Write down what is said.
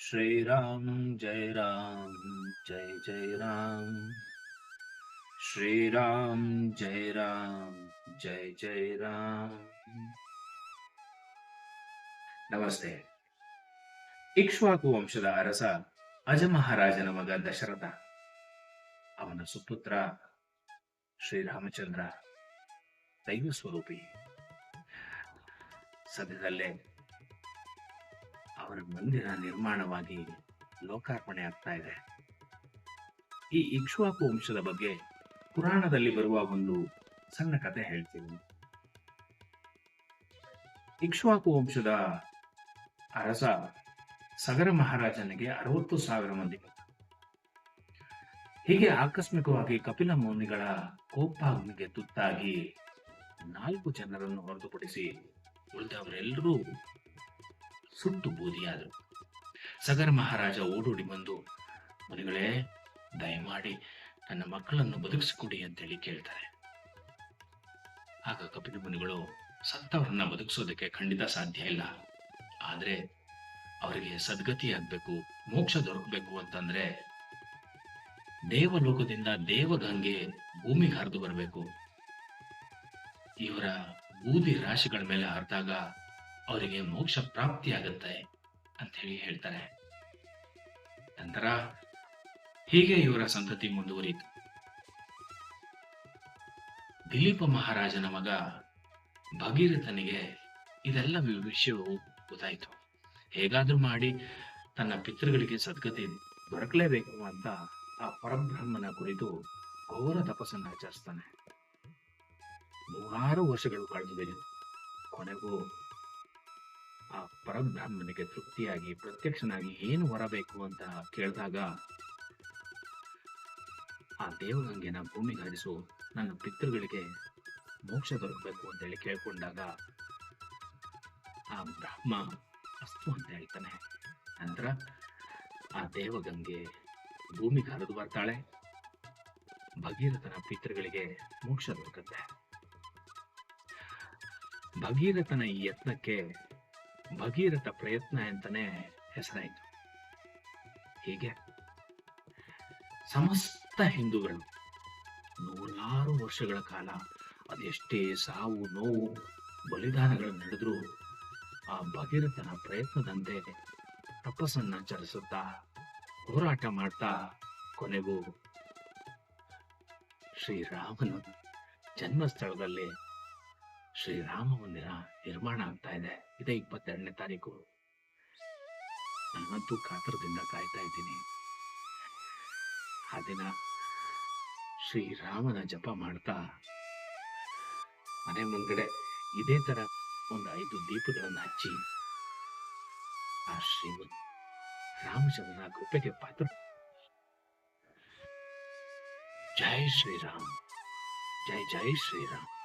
श्रीराम जय राम जय जय राम श्रीराम जय राम जय जय ರಾಮ್ ನಮಸ್ತೆ ಇಕ್ಷ್ವಾಕು ವಂಶದ ಅರಸ ಅಜಮಹಾರಾಜನ ಮಗ ದಶರಥ ಅವನ ಸುಪುತ್ರ ಶ್ರೀರಾಮಚಂದ್ರ ದೈವ ಸ್ವರೂಪಿ ಸದ್ಯದಲ್ಲೇ ಅವರ ಮಂದಿರ ನಿರ್ಮಾಣವಾಗಿ ಲೋಕಾರ್ಪಣೆ ಆಗ್ತಾ ಇದೆ. ಈ ಇಕ್ಷ್ವಾಕು ವಂಶದ ಬಗ್ಗೆ ಪುರಾಣದಲ್ಲಿ ಬರುವ ಒಂದು ಸಣ್ಣ ಕತೆ ಹೇಳ್ತೀನಿ. ಇಕ್ಷ್ವಾಕು ವಂಶದ ಅರಸ ಸಗರ ಮಹಾರಾಜನಿಗೆ ಅರವತ್ತು ಸಾವಿರ ಮಂದಿ ಹೀಗೆ ಆಕಸ್ಮಿಕವಾಗಿ ಕಪಿಲ ಮುನಿಗಳ ಕೋಪಾಗ್ನಿಗೆ ತುತ್ತಾಗಿ ನಾಲ್ಕು ಜನರನ್ನು ಹೊರತುಪಡಿಸಿ ಉಳಿದವರೆಲ್ಲರೂ ಸುಟ್ಟು ಬೂದಿಯಾದರು. ಸಗರ್ ಮಹಾರಾಜ ಓಡೋಡಿ ಬಂದು, ಮುನಿಗಳೇ, ದಯಮಾಡಿ ನನ್ನ ಮಕ್ಕಳನ್ನು ಬದುಕಿಸಿಕೊಡಿ ಅಂತೇಳಿ ಕೇಳ್ತಾರೆ. ಆಗ ಕಪಿಲ ಮುನಿಗಳು, ಸತ್ತವರನ್ನ ಬದುಕಿಸೋದಕ್ಕೆ ಖಂಡಿತ ಸಾಧ್ಯ ಇಲ್ಲ. ಆದ್ರೆ ಅವರಿಗೆ ಸದ್ಗತಿ ಆಗ್ಬೇಕು ಮೋಕ್ಷ ದೊರಕಬೇಕು ಅಂತಂದ್ರೆ ದೇವಲೋಕದಿಂದ ದೇವಗಂಗೆ ಭೂಮಿಗೆ ಹರಿದು ಬರಬೇಕು. ಇವರ ಬೂದಿ ರಾಶಿಗಳ ಮೇಲೆ ಹರಿದಾಗ ಅವರಿಗೆ ಮೋಕ್ಷ ಪ್ರಾಪ್ತಿ ಆಗುತ್ತೆ ಅಂತ ಹೇಳಿ ಹೇಳ್ತಾರೆ. ನಂತರ ಹೀಗೆ ಇವರ ಸಂತತಿ ಮುಂದುವರಿಯಿತು. ದಿಲೀಪ ಮಹಾರಾಜನ ಮಗ ಭಗೀರಥನಿಗೆ ಇದೆಲ್ಲ ವಿಷಯವು ಗೊತ್ತಾಯಿತು. ಹೇಗಾದ್ರೂ ಮಾಡಿ ತನ್ನ ಪಿತೃಗಳಿಗೆ ಸದ್ಗತಿ ದೊರಕಲೇಬೇಕು ಅಂತ ಆ ಪರಬ್ರಹ್ಮನ ಕುರಿತು ಘೋರ ತಪಸ್ಸನ್ನು ಆಚರಿಸ್ತಾನೆ. ನೂರಾರು ವರ್ಷಗಳು ಕಳೆದಿದೆ ಕೊನೆಗೂ ಆ ಪರಬ್ರಹ್ಮನಿಗೆ ತೃಪ್ತಿಯಾಗಿ, ಪ್ರತ್ಯಕ್ಷನಾಗಿ ಏನು ಹೊರಬೇಕು ಅಂತ ಕೇಳಿದಾಗ, ಆ ದೇವಗಂಗೆನ ಭೂಮಿಗೆ ಹರಿಸು ನನ್ನ ಪಿತೃಗಳಿಗೆ ಮೋಕ್ಷ ದೊರಕಬೇಕು ಅಂತೇಳಿ ಕೇಳ್ಕೊಂಡಾಗ, ಆ ಬ್ರಹ್ಮ ಅಸ್ತು ಅಂತ ಹೇಳ್ತಾನೆ. ನಂತರ, ಆ ದೇವಗಂಗೆ ಭೂಮಿಗೆ ಹರಿದು ಬರ್ತಾಳೆ. ಭಗೀರಥನ ಪಿತೃಗಳಿಗೆ ಮೋಕ್ಷ ದೊರಕುತ್ತೆ. ಭಗೀರಥನ ಈ ಯತ್ನಕ್ಕೆ ಭಗೀರಥ ಪ್ರಯತ್ನ ಅಂತಾನೆ ಹೆಸರಾಯಿತು. ಹೀಗೆ ಸಮಸ್ತ ಹಿಂದೂಗಳು ನೂರಾರು ವರ್ಷಗಳ ಕಾಲ ಅದೆಷ್ಟೇ ಸಾವು, ನೋವು ಬಲಿದಾನಗಳು ನಡೆದ್ರು ಆ ಭಗೀರಥನ ಪ್ರಯತ್ನದಂತೆ ತಪಸ್ಸನ್ನ ಚರಿಸುತ್ತಾ ಹೋರಾಟ ಮಾಡ್ತಾ ಕೊನೆಗೂ ಶ್ರೀರಾಮನ ಜನ್ಮಸ್ಥಳದಲ್ಲಿ ಶ್ರೀರಾಮ ಮಂದಿರ ನಿರ್ಮಾಣ ಆಗ್ತಾ ಇದೆ. ಇದೇ ಇಪ್ಪತ್ತೆರಡನೇ ತಾರೀಕು. ನಾನಂತೂ ಕಾತರದಿಂದ ಕಾಯ್ತಾ ಇದ್ದೀನಿ. ಆ ದಿನ ಶ್ರೀರಾಮನ ಜಪ ಮಾಡ್ತಾ ಮನೆ ಮುಂದ್ಗಡೆ ಇದೇ ತರ ಒಂದು ಐದು ದೀಪಗಳನ್ನ ಹಚ್ಚಿ ಆ ಶ್ರೀ ರಾಮಚಂದ್ರನ ಕೃಪೆಗೆ ಪಾತ್ರ ಜೈ ಶ್ರೀರಾಮ್. ಜೈ ಜೈ ಶ್ರೀರಾಮ್.